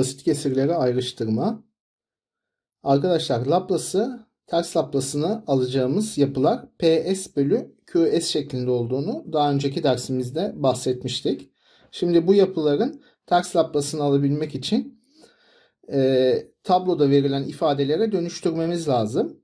Basit kesirleri ayrıştırma. Arkadaşlar Laplace'ı ters Laplace'ını alacağımız yapılar PS bölü QS şeklinde olduğunu daha önceki dersimizde bahsetmiştik. Şimdi bu yapıların ters Laplace'ını alabilmek için e, tabloda verilen ifadelere dönüştürmemiz lazım.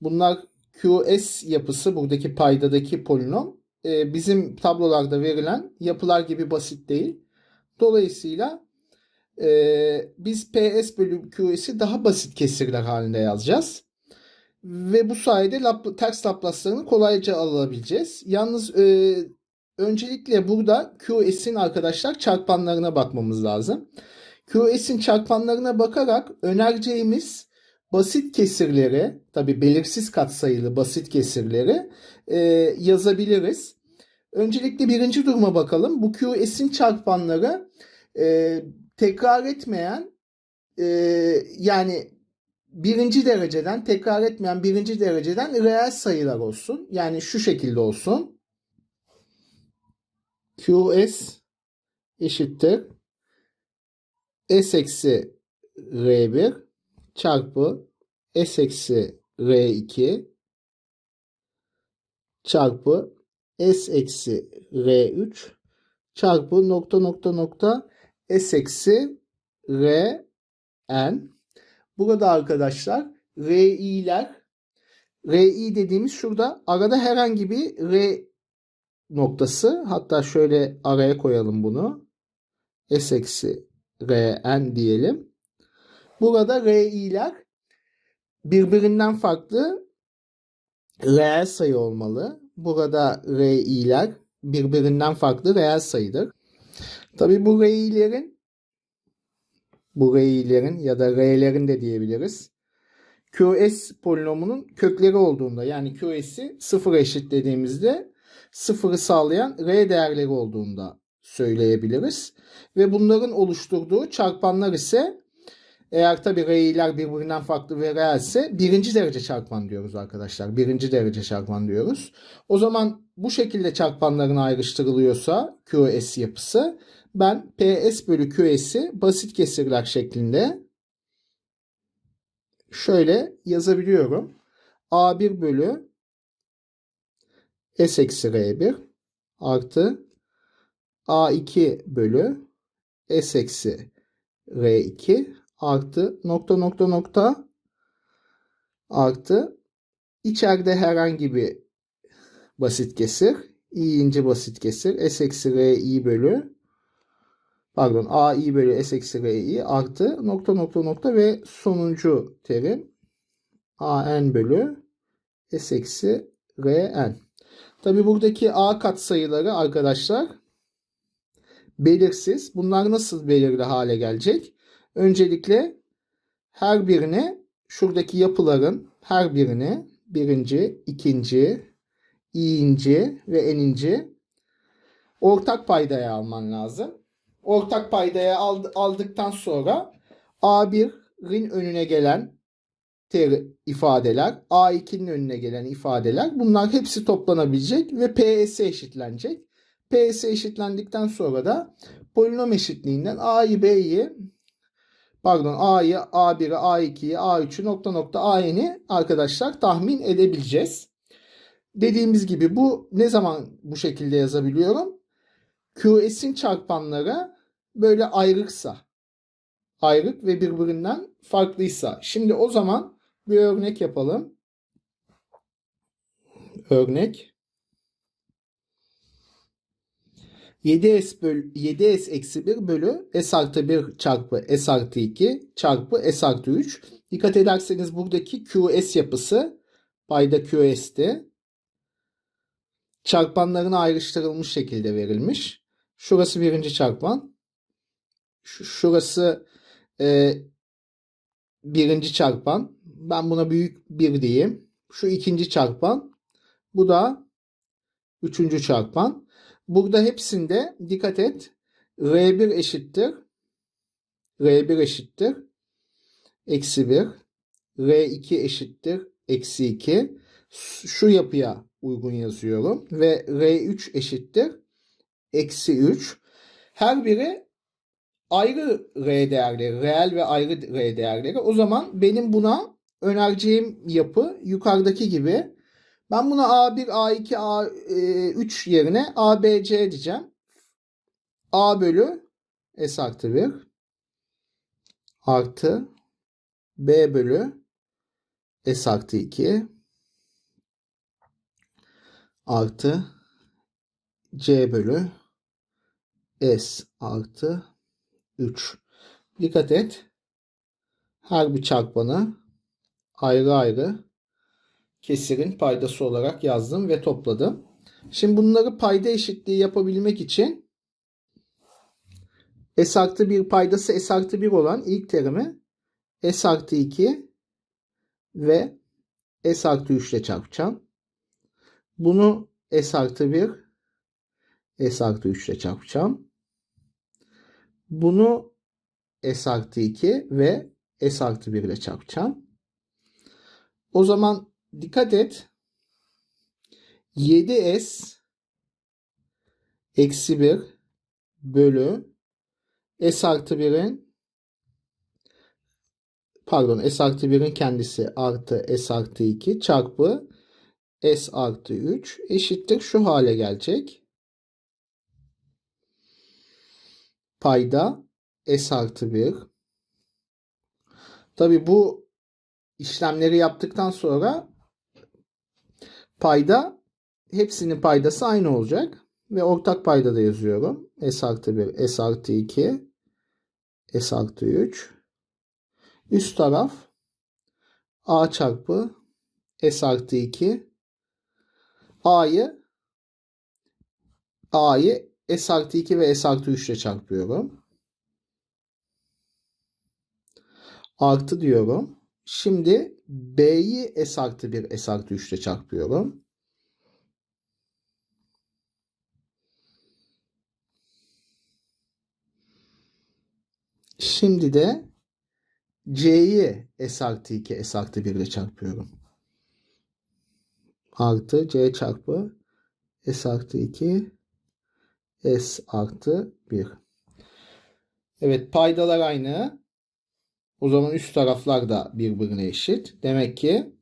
Bunlar QS yapısı buradaki paydadaki polinom e, bizim tablolarda verilen yapılar gibi basit değil. Dolayısıyla e, biz PS bölü QS'i daha basit kesirler halinde yazacağız. Ve bu sayede Lap ters Laplace'larını kolayca alabileceğiz. Yalnız e, öncelikle burada QS'in arkadaşlar çarpanlarına bakmamız lazım. QS'in çarpanlarına bakarak önereceğimiz basit kesirleri, tabi belirsiz katsayılı basit kesirleri e, yazabiliriz. Öncelikle birinci duruma bakalım. Bu QS'in çarpanları e, tekrar etmeyen e, yani birinci dereceden tekrar etmeyen birinci dereceden reel sayılar olsun. Yani şu şekilde olsun. QS eşittir S eksi R1 çarpı S eksi R2 çarpı S eksi R3 çarpı nokta nokta nokta S eksi R N. Burada arkadaşlar RI'ler RI dediğimiz şurada arada herhangi bir R noktası hatta şöyle araya koyalım bunu. S eksi Rn diyelim. Burada Ri'ler birbirinden farklı reel sayı olmalı. Burada Ri'ler birbirinden farklı reel sayıdır. Tabi bu Ri'lerin bu Ri'lerin ya da R'lerin de diyebiliriz. QS polinomunun kökleri olduğunda yani QS'i sıfır eşitlediğimizde sıfırı sağlayan R değerleri olduğunda söyleyebiliriz. Ve bunların oluşturduğu çarpanlar ise eğer tabi R'ler birbirinden farklı ve reelse birinci derece çarpan diyoruz arkadaşlar. Birinci derece çarpan diyoruz. O zaman bu şekilde çarpanların ayrıştırılıyorsa QS yapısı ben PS bölü QS'i basit kesirler şeklinde şöyle yazabiliyorum. A1 bölü S eksi R1 artı A2 bölü S eksi R2 artı nokta nokta nokta artı içeride herhangi bir basit kesir i'inci basit kesir s eksi r'i bölü pardon ai bölü s eksi r'i artı nokta nokta nokta ve sonuncu terim an bölü s eksi rn. Tabi buradaki a katsayıları arkadaşlar belirsiz. Bunlar nasıl belirli hale gelecek? Öncelikle her birine şuradaki yapıların her birine birinci, ikinci, i'inci ve eninci ortak paydaya alman lazım. Ortak paydaya aldıktan sonra A1'in önüne gelen ter ifadeler, A2'nin önüne gelen ifadeler bunlar hepsi toplanabilecek ve PS eşitlenecek. PS eşitlendikten sonra da polinom eşitliğinden A'yı B'yi pardon A'yı A1'i A2'yi A3'ü nokta nokta A'ni arkadaşlar tahmin edebileceğiz. Dediğimiz gibi bu ne zaman bu şekilde yazabiliyorum? QS'in çarpanları böyle ayrıksa ayrık ve birbirinden farklıysa. Şimdi o zaman bir örnek yapalım. Örnek 7s, böl 7s eksi 1 bölü s artı 1 çarpı s artı 2 çarpı s artı 3. Dikkat ederseniz buradaki QS yapısı payda QS'ti. Çarpanlarına ayrıştırılmış şekilde verilmiş. Şurası birinci çarpan. Şurası e, birinci çarpan. Ben buna büyük bir diyeyim. Şu ikinci çarpan. Bu da üçüncü çarpan. Burada hepsinde dikkat et. R1 eşittir. R1 eşittir. Eksi 1. R2 eşittir. Eksi 2. Şu yapıya uygun yazıyorum. Ve R3 eşittir. Eksi 3. Her biri ayrı R değerleri, reel ve ayrı R değerleri. O zaman benim buna önereceğim yapı yukarıdaki gibi. Ben buna A1, A2, A3 yerine ABC diyeceğim. A bölü S artı 1 artı B bölü S artı 2 artı C bölü S artı 3. Dikkat et. Her bir çarpanı ayrı ayrı kesirin paydası olarak yazdım ve topladım. Şimdi bunları payda eşitliği yapabilmek için S artı 1 paydası S artı 1 olan ilk terimi S artı 2 ve S artı 3 ile çarpacağım. Bunu S artı 1 S artı 3 ile çarpacağım. Bunu S artı 2 ve S artı 1 ile çarpacağım. O zaman dikkat et. 7S eksi 1 bölü S artı 1'in pardon S artı 1'in kendisi artı S artı 2 çarpı S artı 3 eşittir şu hale gelecek. Payda S artı 1. Tabi bu işlemleri yaptıktan sonra payda hepsinin paydası aynı olacak. Ve ortak payda da yazıyorum. S artı 1, S artı 2, S artı 3. Üst taraf A çarpı S artı 2. A'yı A'yı S artı 2 ve S artı 3 ile çarpıyorum. Artı diyorum. Şimdi B'yi S artı 1, S artı 3 ile çarpıyorum. Şimdi de C'yi S artı 2, S artı 1 ile çarpıyorum. Artı C çarpı S artı 2, S artı 1. Evet paydalar aynı. O zaman üst taraflar da birbirine eşit. Demek ki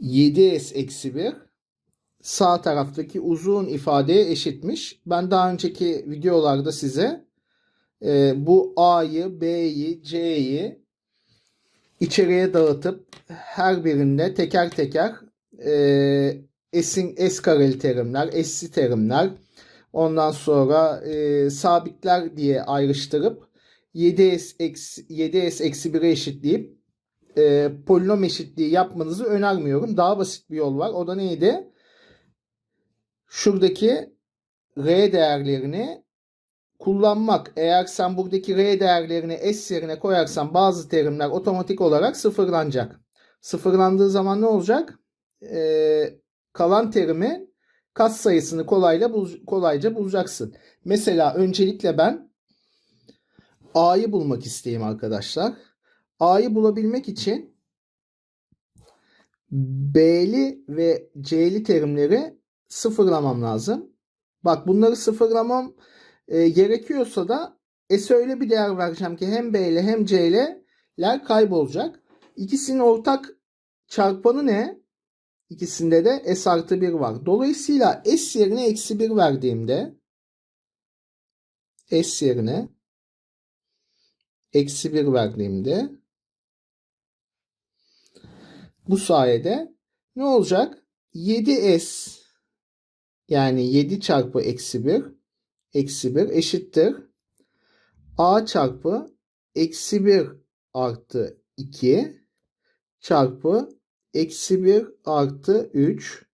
7S eksi 1 sağ taraftaki uzun ifadeye eşitmiş. Ben daha önceki videolarda size e, bu A'yı, B'yi, C'yi içeriye dağıtıp her birinde teker teker e, S'in S kareli terimler, S'li terimler, ondan sonra e, sabitler diye ayrıştırıp 7S eksi, 7S eksi 1'e eşitleyip e, polinom eşitliği yapmanızı önermiyorum. Daha basit bir yol var. O da neydi? Şuradaki R değerlerini kullanmak. Eğer sen buradaki R değerlerini S yerine koyarsan bazı terimler otomatik olarak sıfırlanacak. Sıfırlandığı zaman ne olacak? Ee, kalan terimi kat sayısını kolayla bul kolayca bulacaksın. Mesela öncelikle ben A'yı bulmak isteyeyim arkadaşlar. A'yı bulabilmek için B'li ve C'li terimleri sıfırlamam lazım. Bak bunları sıfırlamam e, gerekiyorsa da S'e öyle bir değer vereceğim ki hem B ile hem C ile'ler kaybolacak. İkisinin ortak çarpanı ne? İkisinde de S artı 1 var. Dolayısıyla S yerine eksi 1 verdiğimde S yerine eksi 1 verdiğimde bu sayede ne olacak? 7S yani 7 çarpı eksi 1 eksi 1 eşittir. A çarpı eksi 1 artı 2 çarpı eksi 1 artı 3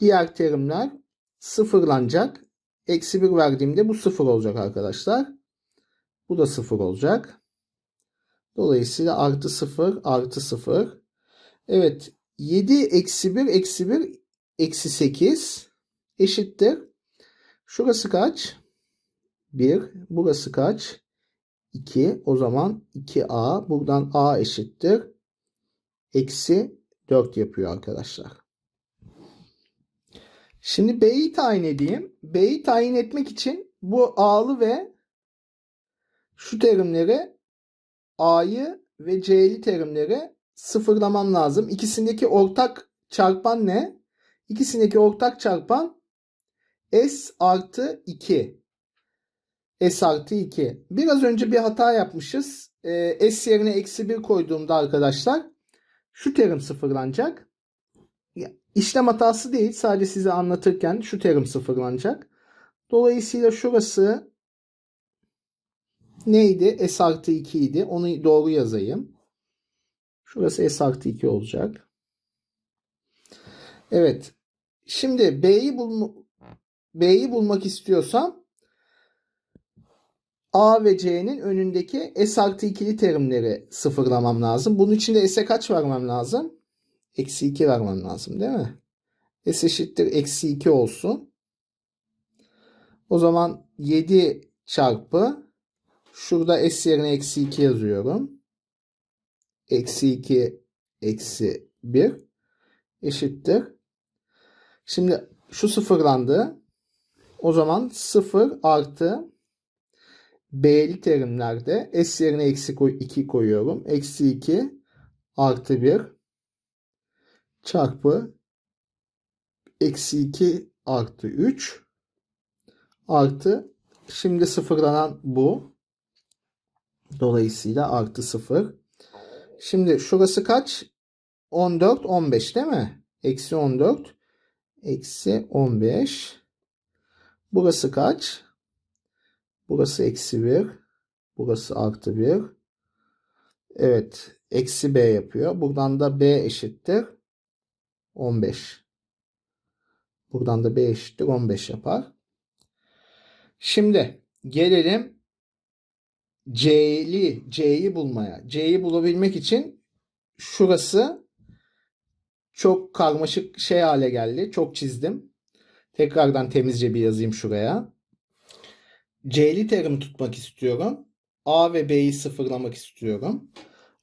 diğer terimler sıfırlanacak. Eksi 1 verdiğimde bu sıfır olacak arkadaşlar. Bu da sıfır olacak. Dolayısıyla artı sıfır artı sıfır. Evet 7 eksi 1 eksi 1 eksi 8 eşittir. Şurası kaç? 1. Burası kaç? 2. O zaman 2A. Buradan A eşittir. Eksi 4 yapıyor arkadaşlar. Şimdi B'yi tayin edeyim. B'yi tayin etmek için bu A'lı ve şu terimleri A'yı ve C'li terimleri sıfırlamam lazım. İkisindeki ortak çarpan ne? İkisindeki ortak çarpan S artı 2. S artı 2. Biraz önce bir hata yapmışız. Ee, S yerine eksi 1 koyduğumda arkadaşlar şu terim sıfırlanacak. İşlem hatası değil. Sadece size anlatırken şu terim sıfırlanacak. Dolayısıyla şurası neydi? S artı 2 idi. Onu doğru yazayım. Şurası S artı 2 olacak. Evet. Şimdi B'yi bulma, B'yi bulmak istiyorsam A ve C'nin önündeki S artı 2'li terimleri sıfırlamam lazım. Bunun için de S'e kaç vermem lazım? Eksi 2 vermem lazım değil mi? S eşittir eksi 2 olsun. O zaman 7 çarpı şurada S yerine eksi 2 yazıyorum. Eksi 2 eksi 1 eşittir. Şimdi şu sıfırlandı. O zaman 0 artı B'li terimlerde S yerine eksi 2 koyuyorum. Eksi 2 artı 1 çarpı eksi 2 artı 3 artı şimdi sıfırlanan bu. Dolayısıyla artı 0. Şimdi şurası kaç? 14, 15 değil mi? Eksi 14, eksi 15. Burası kaç? Burası eksi 1. Burası artı 1. Evet. Eksi B yapıyor. Buradan da B eşittir. 15. Buradan da B eşittir 15 yapar. Şimdi gelelim C'li C'yi bulmaya. C'yi bulabilmek için şurası çok karmaşık şey hale geldi. Çok çizdim. Tekrardan temizce bir yazayım şuraya. C'li terim tutmak istiyorum. A ve B'yi sıfırlamak istiyorum.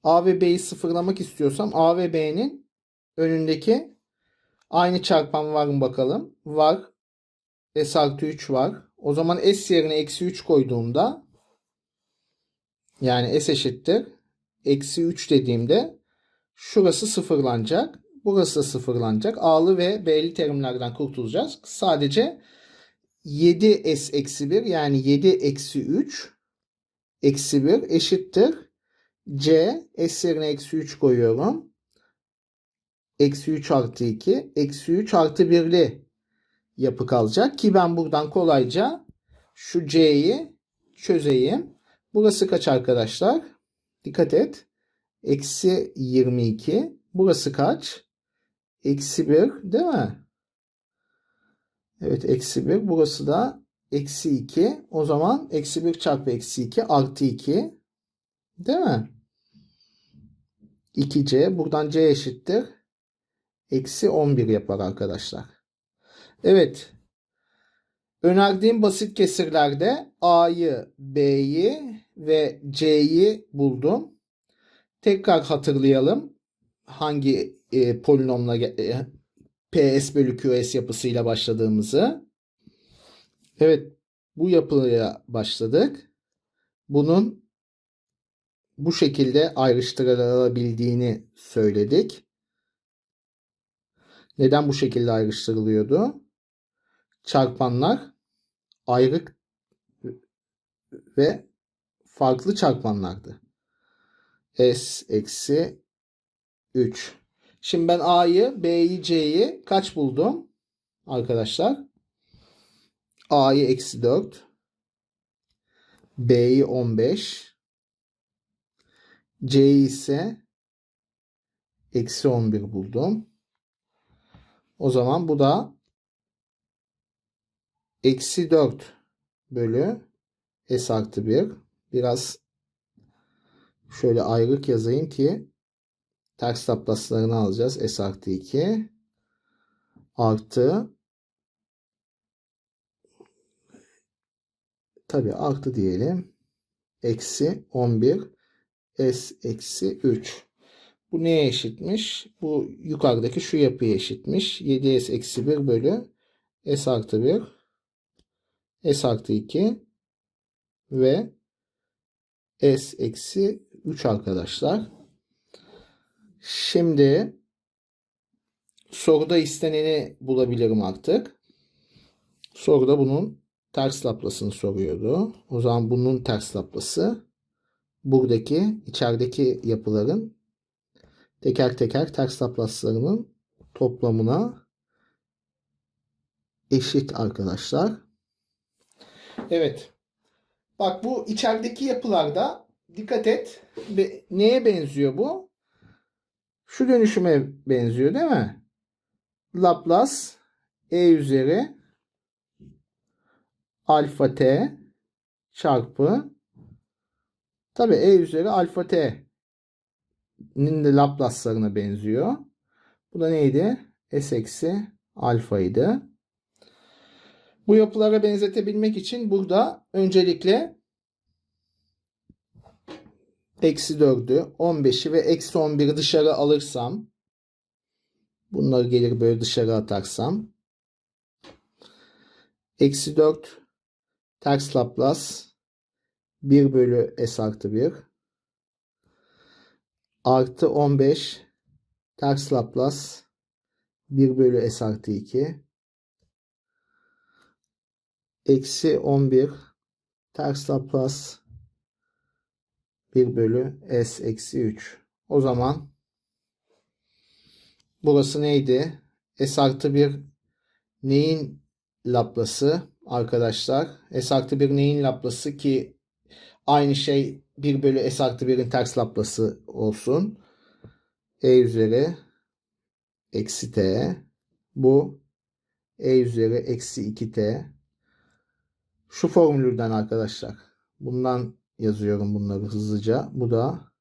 A ve B'yi sıfırlamak istiyorsam A ve B'nin önündeki aynı çarpan var mı bakalım. Var. S artı 3 var. O zaman S yerine eksi 3 koyduğumda yani S eşittir. Eksi 3 dediğimde şurası sıfırlanacak. Burası da sıfırlanacak. A'lı ve B'li terimlerden kurtulacağız. Sadece 7S eksi 1 yani 7 eksi 3 eksi 1 eşittir. C S yerine eksi 3 koyuyorum. Eksi 3 artı 2 eksi 3 artı 1'li yapı kalacak. Ki ben buradan kolayca şu C'yi çözeyim. Burası kaç arkadaşlar? Dikkat et. Eksi 22. Burası kaç? Eksi 1 değil mi? Evet eksi 1. Burası da eksi 2. O zaman eksi 1 çarpı eksi 2 artı 2. Değil mi? 2C. Buradan C eşittir. Eksi 11 yapar arkadaşlar. Evet. Önerdiğim basit kesirlerde A'yı, B'yi ve C'yi buldum. Tekrar hatırlayalım. Hangi e, polinomla e, PS bölü QS yapısıyla başladığımızı. Evet bu yapıya başladık. Bunun bu şekilde ayrıştırılabildiğini söyledik. Neden bu şekilde ayrıştırılıyordu? Çarpanlar ayrık ve farklı çarpanlardı. S eksi 3. Şimdi ben A'yı, B'yi, C'yi kaç buldum? Arkadaşlar. A'yı eksi 4. B'yi 15. C'yi ise eksi 11 buldum. O zaman bu da eksi 4 bölü S artı 1. Biraz şöyle ayrık yazayım ki ters Laplace'larını alacağız. S artı 2 artı tabi artı diyelim. Eksi 11 S eksi 3. Bu neye eşitmiş? Bu yukarıdaki şu yapıya eşitmiş. 7S eksi 1 bölü S artı 1 S artı 2 ve S eksi 3 arkadaşlar. Şimdi soruda isteneni bulabilirim artık. Soruda bunun ters laplasını soruyordu. O zaman bunun ters laplası buradaki içerideki yapıların teker teker ters laplaslarının toplamına eşit arkadaşlar. Evet. Bak bu içerideki yapılarda dikkat et. Neye benziyor bu? Şu dönüşüme benziyor değil mi? Laplace e üzeri alfa t çarpı tabi e üzeri alfa t'nin de Laplace'larına benziyor. Bu da neydi? S eksi alfaydı. Bu yapılara benzetebilmek için burada öncelikle eksi 4'ü, 15'i ve eksi 11'i dışarı alırsam bunları gelir böyle dışarı atarsam eksi 4 ters Laplace 1 bölü S artı 1 artı 15 ters Laplace 1 bölü S artı 2 eksi 11 ters Laplace 1 bölü S eksi 3. O zaman burası neydi? S artı 1 neyin Laplası arkadaşlar? S artı 1 neyin Laplası ki aynı şey 1 bölü S artı 1'in ters Laplası olsun. E üzeri eksi t. Bu e üzeri eksi 2t. Şu formülden arkadaşlar. Bundan yazıyorum bunları hızlıca. Bu da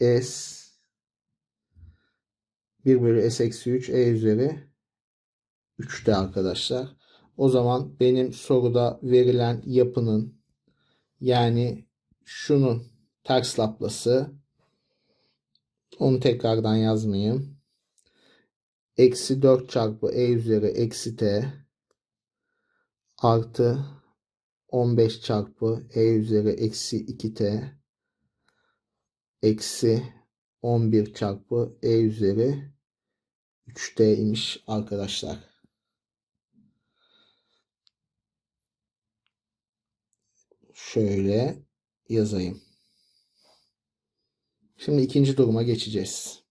S 1 bölü S eksi 3 E üzeri 3'te arkadaşlar. O zaman benim soruda verilen yapının yani şunun ters laplası onu tekrardan yazmayayım. Eksi 4 çarpı E üzeri eksi T artı 15 çarpı e üzeri eksi 2t eksi 11 çarpı e üzeri 3t imiş arkadaşlar. Şöyle yazayım. Şimdi ikinci duruma geçeceğiz.